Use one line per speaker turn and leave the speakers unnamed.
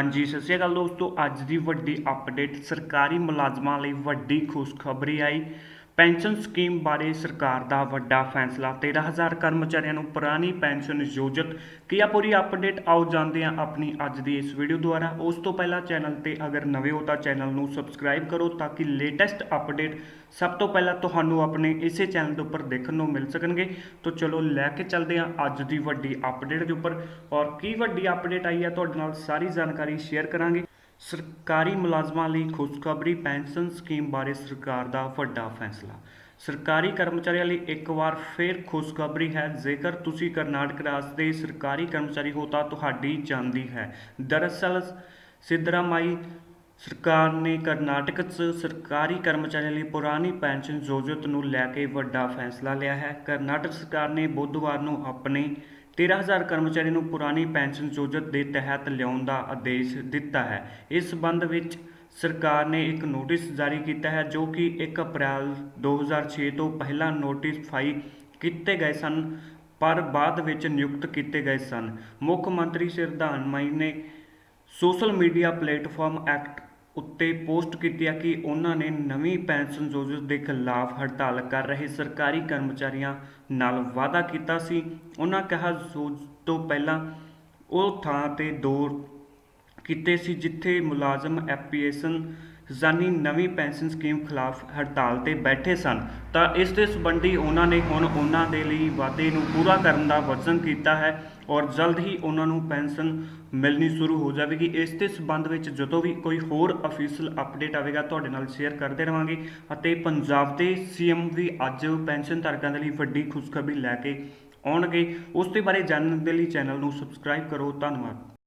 ਹਾਂਜੀ, ਸਤਿ ਸ਼੍ਰੀ ਅਕਾਲ ਦੋਸਤੋ। ਅੱਜ ਦੀ ਵੱਡੀ ਅਪਡੇਟ ਸਰਕਾਰੀ ਮੁਲਾਜ਼ਮਾਂ ਲਈ ਵੱਡੀ ਖੁਸ਼ਖਬਰੀ ਆਈ। ਪੈਨਸ਼ਨ ਸਕੀਮ ਬਾਰੇ ਸਰਕਾਰ ਦਾ ਵੱਡਾ ਫੈਸਲਾ। 13000 ਕਰਮਚਾਰੀਆਂ ਨੂੰ ਪੁਰਾਣੀ ਪੈਨਸ਼ਨ ਯੋਜਤ। ਕੀ ਆ ਪੂਰੀ ਅਪਡੇਟ? ਆਓ ਜਾਂਦੇ ਹਾਂ ਆਪਣੀ ਅੱਜ ਦੀ ਇਸ ਵੀਡੀਓ ਦੁਆਰਾ। ਉਸ ਤੋਂ ਪਹਿਲਾਂ ਚੈਨਲ ਤੇ ਅਗਰ ਨਵੇਂ ਹੋ ਤਾਂ ਚੈਨਲ ਨੂੰ ਸਬਸਕ੍ਰਾਈਬ ਕਰੋ ਤਾਂ ਕਿ ਲੇਟੈਸਟ ਅਪਡੇਟ ਸਭ ਤੋਂ ਪਹਿਲਾਂ ਤੁਹਾਨੂੰ ਆਪਣੇ ਇਸੇ ਚੈਨਲ ਦੇ ਉੱਪਰ ਦੇਖਣ ਨੂੰ ਮਿਲ ਸਕਣਗੇ। ਤਾਂ ਚਲੋ ਲੈ ਕੇ ਚੱਲਦੇ ਹਾਂ ਅੱਜ ਦੀ ਵੱਡੀ ਅਪਡੇਟ ਦੇ ਉੱਪਰ। ਔਰ ਕੀ ਵੱਡੀ ਅਪਡੇਟ ਆਈ ਹੈ ਤੁਹਾਡੇ ਨਾਲ ਸਾਰੀ ਜਾਣਕਾਰੀ ਸ਼ੇਅਰ ਕਰਾਂਗੇ। ਸਰਕਾਰੀ ਮੁਲਾਜ਼ਮਾਂ ਲਈ ਖੁਸ਼ਖਬਰੀ ਪੈਨਸ਼ਨ ਸਕੀਮ ਬਾਰੇ ਸਰਕਾਰ ਦਾ ਵੱਡਾ ਫੈਸਲਾ। ਸਰਕਾਰੀ ਕਰਮਚਾਰੀਆਂ ਲਈ ਇੱਕ ਵਾਰ ਫੇਰ ਖੁਸ਼ਖਬਰੀ ਹੈ। ਜੇਕਰ ਤੁਸੀਂ ਕਰਨਾਟਕ ਰਾਜ ਦੇ ਸਰਕਾਰੀ ਕਰਮਚਾਰੀ ਹੋ ਤਾਂ ਤੁਹਾਡੀ ਜਾਂਦੀ ਹੈ। ਦਰਅਸਲ, ਸਿੱਧਰਾਮਾਈ ਸਰਕਾਰ ਨੇ ਕਰਨਾਟਕ 'ਚ ਸਰਕਾਰੀ ਕਰਮਚਾਰੀਆਂ ਲਈ ਪੁਰਾਣੀ ਪੈਨਸ਼ਨ ਯੋਜਨਾ ਨੂੰ ਲੈ ਕੇ ਵੱਡਾ ਫੈਸਲਾ ਲਿਆ ਹੈ। ਕਰਨਾਟਕ ਸਰਕਾਰ ਨੇ ਬੁੱਧਵਾਰ ਨੂੰ ਆਪਣੇ 13000 ਕਰਮਚਾਰੀ ਨੂੰ ਪੁਰਾਣੀ ਪੈਨਸ਼ਨ ਯੋਜਨਾ ਦੇ ਤਹਿਤ ਲਿਆਉਣ ਦਾ ਆਦੇਸ਼ ਦਿੱਤਾ ਹੈ। ਇਸ ਸੰਬੰਧ ਵਿੱਚ ਸਰਕਾਰ ਨੇ ਇੱਕ ਨੋਟਿਸ ਜਾਰੀ ਕੀਤਾ ਹੈ, ਜੋ ਕਿ 1 ਅਪ੍ਰੈਲ 2006 ਤੋਂ ਪਹਿਲਾਂ ਨੋਟੀਫਾਈ ਕੀਤੇ ਗਏ ਸਨ, ਪਰ ਬਾਅਦ ਵਿੱਚ ਨਿਯੁਕਤ ਕੀਤੇ ਗਏ ਸਨ। ਮੁੱਖ ਮੰਤਰੀ ਸਿਰਧਾਨ ਮਈ ਨੇ ਸੋਸ਼ਲ ਮੀਡੀਆ ਪਲੇਟਫਾਰਮ ਐਕਟ ਉੱਤੇ ਪੋਸਟ ਕੀਤੀ ਹੈ ਕਿ ਉਹਨਾਂ ਨੇ ਨਵੀਂ ਪੈਨਸ਼ਨ ਯੋਜਨਾ ਦੇ ਖਿਲਾਫ ਹੜਤਾਲ ਕਰ ਰਹੇ ਸਰਕਾਰੀ ਕਰਮਚਾਰੀਆਂ ਨਾਲ ਵਾਅਦਾ ਕੀਤਾ ਸੀ। ਉਹਨਾਂ ਕਿਹਾ ਸੋਜ਼ ਤੋਂ ਪਹਿਲਾਂ ਉਹ ਥਾਂ ਤੇ ਦੌਰ ਕੀਤੇ ਸੀ ਜਿੱਥੇ ਮੁਲਾਜ਼ਮ ਐਪੀਏਸ਼ਨ ਜਾਨੀ ਨਵੀਂ ਪੈਨਸ਼ਨ ਸਕੀਮ ਖਿਲਾਫ ਹੜਤਾਲ ਤੇ ਬੈਠੇ ਸਨ, ਤਾਂ ਇਸ ਦੇ ਸੰਬੰਧੀ ਉਹਨਾਂ ਨੇ ਹੁਣ ਉਹਨਾਂ ਦੇ ਲਈ ਵਾਅਦੇ ਨੂੰ ਪੂਰਾ ਕਰਨ ਦਾ ਵਚਨ ਕੀਤਾ ਹੈ ਔਰ ਜਲਦ ਹੀ ਉਹਨਾਂ ਨੂੰ ਪੈਨਸ਼ਨ ਮਿਲਣੀ ਸ਼ੁਰੂ ਹੋ ਜਾਵੇਗੀ। ਇਸ ਦੇ ਸੰਬੰਧ ਵਿੱਚ ਜਦੋਂ ਵੀ ਕੋਈ ਹੋਰ ਅਫੀਸ਼ੀਅਲ ਅਪਡੇਟ ਆਵੇਗਾ, ਤੁਹਾਡੇ ਨਾਲ ਸ਼ੇਅਰ ਕਰਦੇ ਰਵਾਂਗੇ ਅਤੇ ਪੰਜਾਬ ਦੇ ਸੀਐਮ ਵੀ ਅੱਜ ਪੈਨਸ਼ਨ ਧਾਰਕਾਂ ਦੇ ਲਈ ਵੱਡੀ ਖੁਸ਼ਖਬਰੀ ਲੈ ਕੇ ਆਉਣਗੇ। ਉਸ ਦੇ ਬਾਰੇ ਜਾਣਨ ਦੇ ਲਈ ਚੈਨਲ ਨੂੰ ਸਬਸਕ੍ਰਾਈਬ ਕਰੋ। ਧੰਨਵਾਦ।